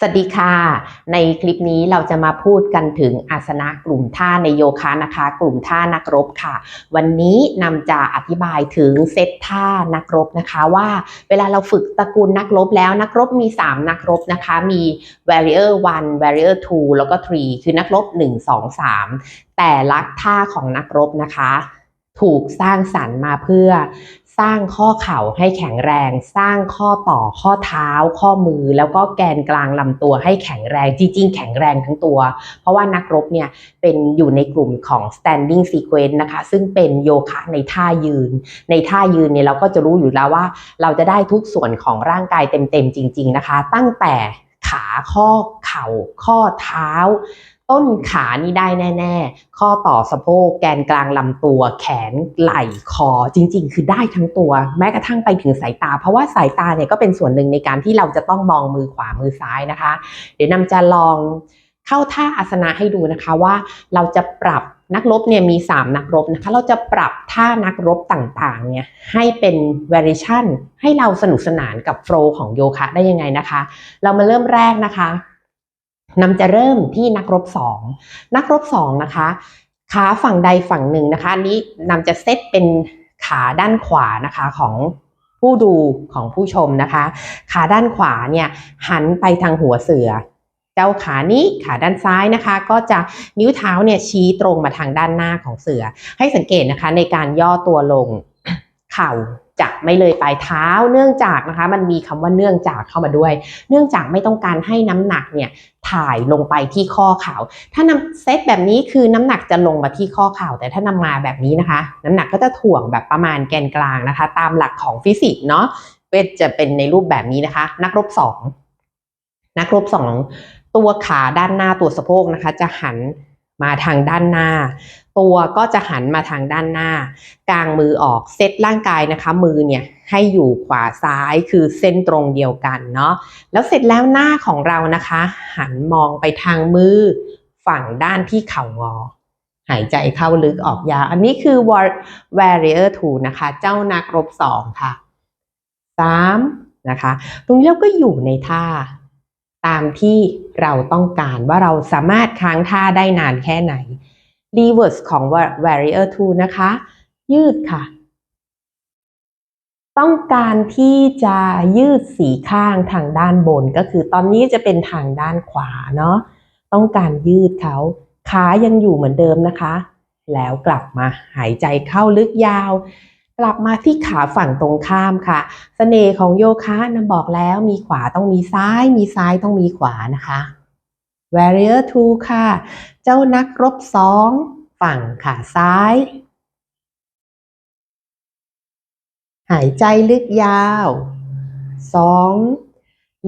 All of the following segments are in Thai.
สวัสดีค่ะ ในคลิปนี้เราจะมาพูดกันถึงอาสนะกลุ่มท่าในโยคะนะคะ กลุ่มท่านักรบค่ะ วันนี้นำจะอธิบายถึงเซตท่านักรบนะคะว่า เวลาเราฝึกตระกูลนักรบแล้วนักรบมี 3 นักรบนะคะ มี warrior 1 warrior 2 แล้วก็ 3 คือนักรบ 1 2 3 แต่ละท่าของนักรบนะคะ ถูกสร้างสรรค์มาเพื่อ สร้างข้อเข่าให้แข็งแรง สร้างข้อต่อข้อเท้า ข้อมือ แล้วก็แกนกลางลำตัวให้แข็งแรงจริงๆ แข็งแรงทั้งตัว เพราะว่านักรบเนี่ยเป็นอยู่ในกลุ่มของ standing sequence นะคะ ซึ่งเป็นโยคะในท่ายืน ในท่ายืนเนี่ยเราก็จะรู้อยู่แล้วว่า เราจะได้ทุกส่วนของร่างกายเต็มๆจริง ๆนะคะ ตั้งแต่ขาข้อเข่าข้อเท้า ต้นขานี่ได้แน่ ๆ ข้อต่อสะโพกแกนกลางลำตัว แขนไหล่คอจริง ๆ คือได้ทั้งตัว แม้กระทั่งไปถึงสายตา เพราะว่าสายตาเนี่ยก็เป็นส่วนหนึ่งในการที่เราจะต้องมองมือขวามือซ้ายนะคะ เดี๋ยวนำจะลองเข้าท่าอาสนะให้ดูนะคะว่าเราจะปรับนักรบเนี่ยมี 3 นักรบนะคะ เราจะปรับท่านักรบต่างๆเนี่ยให้เป็น variation ให้เราสนุกสนานกับโฟล์ของโยคะได้ยังไงนะคะ เรามาเริ่มแรกนะคะ นำจะเริ่มที่นักรบสองนักรบสองนะคะขาฝั่งใดฝั่งหนึ่งนะคะอันนี้นำจะเซตเป็นขาด้านขวานะคะของผู้ดูของผู้ชมนะคะ ขาด้านขวาเนี่ยหันไปทางหัวเสือ เจ้าขานี้ขาด้านซ้ายนะคะ ก็จะนิ้วเท้าเนี่ยชี้ตรงมาทางด้านหน้าของเสือ ให้สังเกตนะคะในการย่อตัวลงเข่า จะไม่เลยปลายเท้า เนื่องจากนะคะ มันมีคำว่าเนื่องจากเข้ามาด้วย เนื่องจากไม่ต้องการให้น้ำหนักเนี่ยถ่ายลงไปที่ข้อเข่าถ้านำเซตแบบนี้คือน้ำหนักจะลงมาที่ข้อเข่าแต่ถ้านำมาแบบนี้นะคะ น้ำหนักก็จะถ่วงแบบประมาณแกนกลางนะคะ ตามหลักของฟิสิกส์เนาะเวทจะเป็นในรูปแบบนี้นะคะ นักรบสองนักรบสองตัวขาด้านหน้าตัวสะโพกนะคะ จะหัน มาทางด้านหน้า ตัวก็จะหันมาทางด้านหน้า กลางมือออกเซตร่างกายนะคะ มือเนี่ยให้อยู่ขวาซ้ายคือเส้นตรงเดียวกันเนาะแล้วเสร็จแล้วหน้าของเรานะคะ หันมองไปทางมือฝั่งด้านที่เข่างอ หายใจเข้าลึกออกยาวอันนี้คือ warrior two นะคะ เจ้านักรบสองค่ะสามนะคะ ตรงนี้เราก็อยู่ในท่า ตามที่เราต้องการว่าเราสามารถค้างท่าได้นานแค่ไหน reverse ของ warrior two นะคะ ยืดค่ะ ต้องการที่จะยืดสีข้างทางด้านบนก็คือตอนนี้จะเป็นทางด้านขวาเนาะต้องการยืดเขาขายังอยู่เหมือนเดิมนะคะ แล้วกลับมาหายใจเข้าลึกยาว กลับมาที่ขาฝั่งตรงข้ามค่ะสเสน่ห์ของโยคะนะบอกแล้วมีขวาต้องมีซ้าย มีซ้ายต้องมีขวานะคะ warrior two ค่ะ เจ้านักรบสองฝั่งขาซ้าย หายใจลึกยาวสอง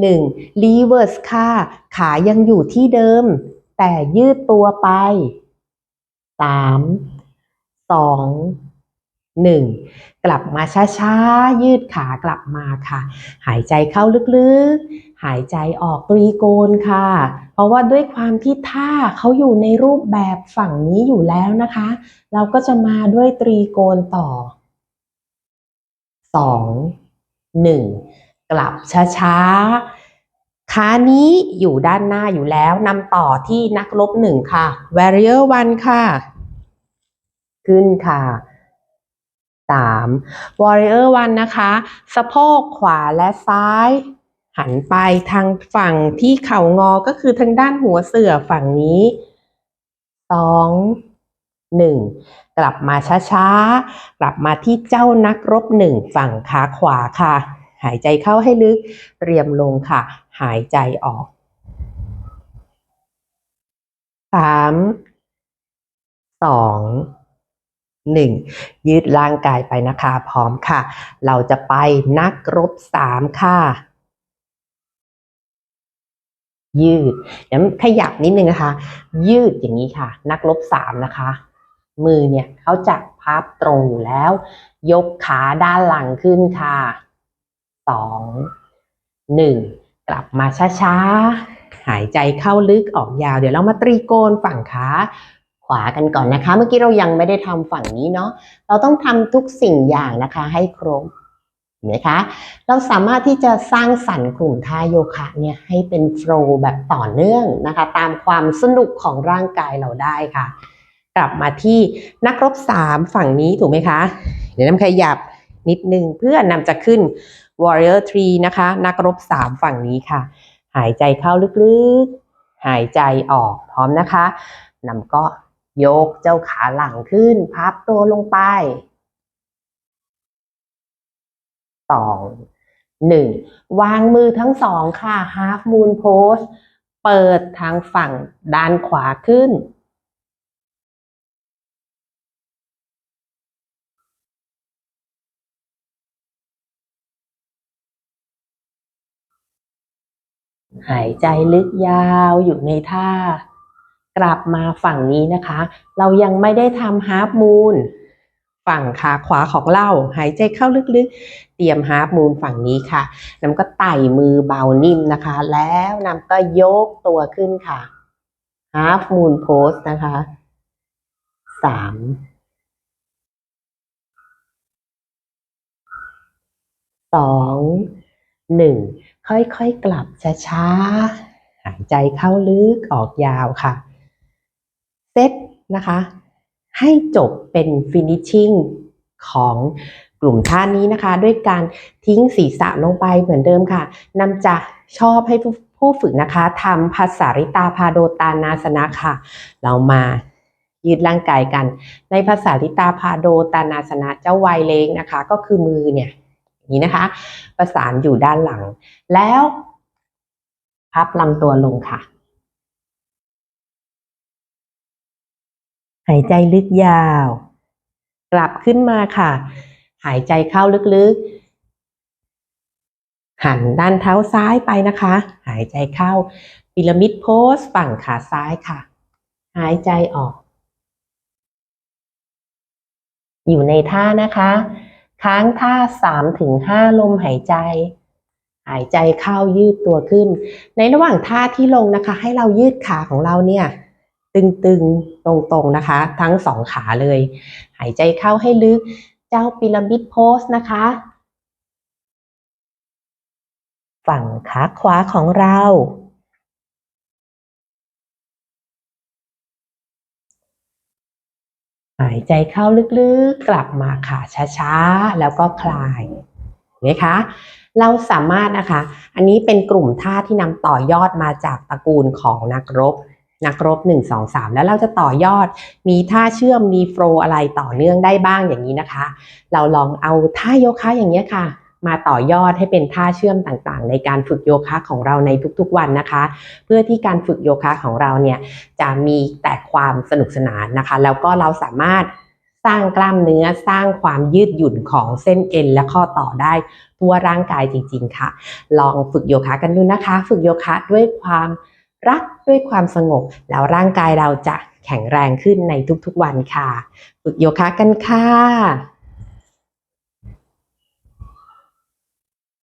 หนึ่ง reverse ค่ะ ขายังอยู่ที่เดิม แต่ยืดตัวไปสามสอง หนึ่งกลับมาช้าๆ ยืดขากลับมาค่ะ หายใจเข้าลึกๆ หายใจออกตรีโกนค่ะ เพราะว่าด้วยความที่ท่าเขาอยู่ในรูปแบบฝั่งนี้อยู่แล้วนะคะ เราก็จะมาด้วยตรีโกนต่อสองหนึ่งกลับช้าๆขานี้อยู่ด้านหน้าอยู่แล้วนำต่อที่นักลบหนึ่งค่ะ warrior one ค่ะ ขึ้นค่ะ สาม warrior one นะคะ สะโพกขวาและซ้าย หันไปทางฝั่งที่เข่างอก็คือทางด้านหัวเสือฝั่งนี้สองหนึ่งกลับมาช้าๆ กลับมาที่เจ้านักรบหนึ่งฝั่งขาขวาค่ะ หายใจเข้าให้ลึกเตรียมลงค่ะ หายใจออกสามสอง หนึ่งยืดร่างกายไปนะคะ พร้อมค่ะ เราจะไปนักรบสามค่ะ ยืดเดี๋ยวขยับนิดนึงนะคะ ยืดอย่างนี้ค่ะ นักรบสามนะคะ มือเนี่ยเขาจับพับตรงอยู่แล้ว ยกขาด้านหลังขึ้นค่ะสองหนึ่งกลับมาช้าๆ หายใจเข้าลึกออกยาว เดี๋ยวเรามาตรีโกนฝั่งขา ขวากันก่อนนะคะ เมื่อกี้เรายังไม่ได้ทำฝั่งนี้เนาะเราต้องทำทุกสิ่งอย่างนะคะให้ครบเห็นไหมคะเราสามารถที่จะสร้างสรรค์กลุ่มท่าโยคะเนี่ยให้เป็นโฟล์แบบต่อเนื่องนะคะ ตามความสนุกของร่างกายเราได้ค่ะ กลับมาที่นักรบสามฝั่งนี้ถูกไหมคะ เดี๋ยวน้ำขยับนิดนึงเพื่อนำจะขึ้น warrior tree นะคะ นักรบสามฝั่งนี้ค่ะ หายใจเข้าลึกๆ หายใจออกพร้อมนะคะนำก็ ยกเจ้าขาหลังขึ้น พับตัวลงไปสองหนึ่งวางมือทั้งสองค่ะ half moon pose เปิดทางฝั่งด้านขวาขึ้น หายใจลึกยาวอยู่ในท่า กลับมาฝั่งนี้นะคะ เรายังไม่ได้ทำฮาร์ปมูนฝั่งขาขวาของเราหายใจเข้าลึกๆ เตรียมฮาร์ปมูนฝั่งนี้ค่ะน้ำก็ไต่มือเบานิ่มนะคะ แล้วน้ำก็ยกตัวขึ้นค่ะฮาร์ปมูนโพสนะคะสามสองหนึ่งค่อยๆกลับช้าๆหายใจเข้าลึกออกยาวค่ะ เซตนะคะ ให้จบเป็น finishing ของกลุ่มท่านี้นะคะ ด้วยการทิ้งศีรษะลงไปเหมือนเดิมค่ะนำจะชอบให้ผู้ฝึกนะคะทำภาษาริตาพาโดตานาสนะค่ะ เรามายืดร่างกายกัน ในภาษาริตาพาโดตานาสนะเจ้าวัยเล็กนะคะ ก็คือมือเนี่ยนี้นะคะ ประสานอยู่ด้านหลัง แล้วพับลำตัวลงค่ะายใจลึกยาว กลับขึ้นมาค่ะ หายใจเข้าลึกๆ หันด้านเท้าซ้ายไปนะคะ หายใจเข้าพีระมิดโพสฝั่งขาซ้ายค่ะ หายใจออก อยู่ในท่านะคะ ค้างท่าสามถึงห้าลมหายใจ หายใจเข้ายืดตัวขึ้น ในระหว่างท่าที่ลงนะคะ ให้เรายืดขาของเราเนี่ย ตึงๆ ตรงๆ นะคะ ทั้งสองขาเลย หายใจเข้าให้ลึก เจ้าพีระมิดโพสนะคะ ฝั่งขาขวาของเรา หายใจเข้าลึกๆ กลับมาค่ะช้าๆ แล้วก็คลายเห็นไหมคะเราสามารถนะคะ อันนี้เป็นกลุ่มท่าที่นำต่อยอดมาจากตระกูลของนักรบ นักรบ 1 2 3 แล้วเราจะต่อยอด มีท่าเชื่อมมีโฟลว์อะไรต่อเนื่องได้บ้างอย่างนี้นะคะ เราลองเอาท่าโยคะอย่างนี้ค่ะ มาต่อยอดให้เป็นท่าเชื่อมต่างๆ ในการฝึกโยคะของเราในทุกๆวันนะคะ เพื่อที่การฝึกโยคะของเราเนี่ยจะมีแต่ความสนุกสนานนะคะ แล้วก็เราสามารถสร้างกล้ามเนื้อสร้างความยืดหยุ่นของเส้นเอ็นและข้อต่อได้ทั่วร่างกายจริง ๆ ค่ะ ลองฝึกโยคะกันดูนะคะ ฝึกโยคะด้วยความ รักด้วยความสงบ แล้วร่างกายเราจะแข็งแรงขึ้นในทุกๆวันค่ะ ฝึกโยคะกันค่ะ